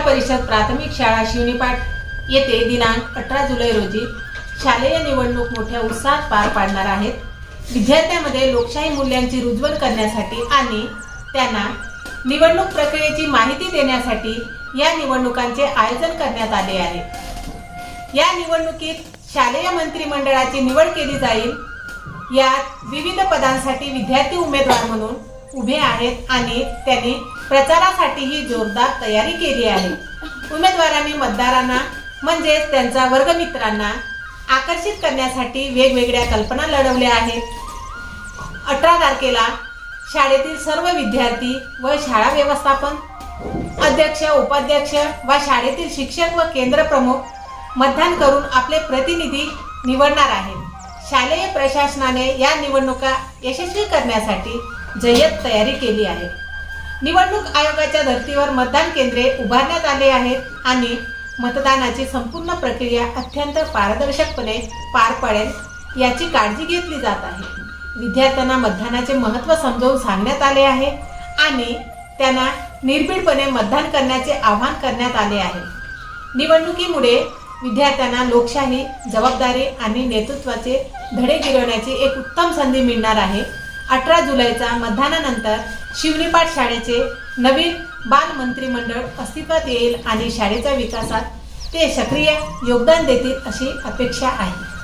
प्राथमिक शाळा शिवनीपाट येथे दिनांक अठरा जुलै रोजी शालेय निवडणूक मोठ्या उत्साहात पार पाडणार आहेत. विद्यार्थ्यांमध्ये लोकशाही मूल्यांची रुजवण करण्यासाठी आणि त्यांना निवडणूक प्रक्रियेची माहिती देण्यासाठी या निवडणुकांचे आयोजन करण्यात आले आहे. या निवडणुकीत शालेय मंत्रिमंडळाची निवड केली जाईल. यात विविध पदांसाठी विद्यार्थी उमेदवार म्हणून उभे आहेत आणि त्यांनी प्रचारासाठीही जोरदार तयारी केली आहे. उमेदवारांनी मतदारांना म्हणजेच त्यांच्या वर्गमित्रांना आकर्षित करण्यासाठी वेगवेगळ्या कल्पना लढवल्या आहेत. अठरा तारखेला शाळेतील सर्व विद्यार्थी व शाळा व्यवस्थापन अध्यक्ष उपाध्यक्ष व शाळेतील शिक्षक व केंद्र प्रमुख मतदान करून आपले प्रतिनिधी निवडणार आहेत. शालेय प्रशासनाने या निवडणुका यशस्वी करण्यासाठी जय्यत तयारी केली आहे. निवडणूक आयोगाच्या धर्तीवर मतदान केंद्रे उभारण्यात आले आहेत आणि मतदानाची संपूर्ण प्रक्रिया अत्यंत पारदर्शकपणे पार पडेल याची काळजी घेतली जात आहे. विद्यार्थ्यांना मतदानाचे महत्त्व समजावून सांगण्यात आले आहे आणि त्यांना निर्भीडपणे मतदान करण्याचे आवाहन करण्यात आले आहे. निवडणुकीमुळे विद्यार्थ्यांना लोकशाही जबाबदारी आणि नेतृत्वाचे धडे गिरवण्याची एक उत्तम संधी मिळणार आहे. अठरा जुलैचा मतदानानंतर शिवनीपाठ शाळेचे नवीन बाल मंत्रिमंडळ अस्तित्वात येईल आणि शाळेच्या विकासात ते सक्रिय योगदान देतील अशी अपेक्षा आहे.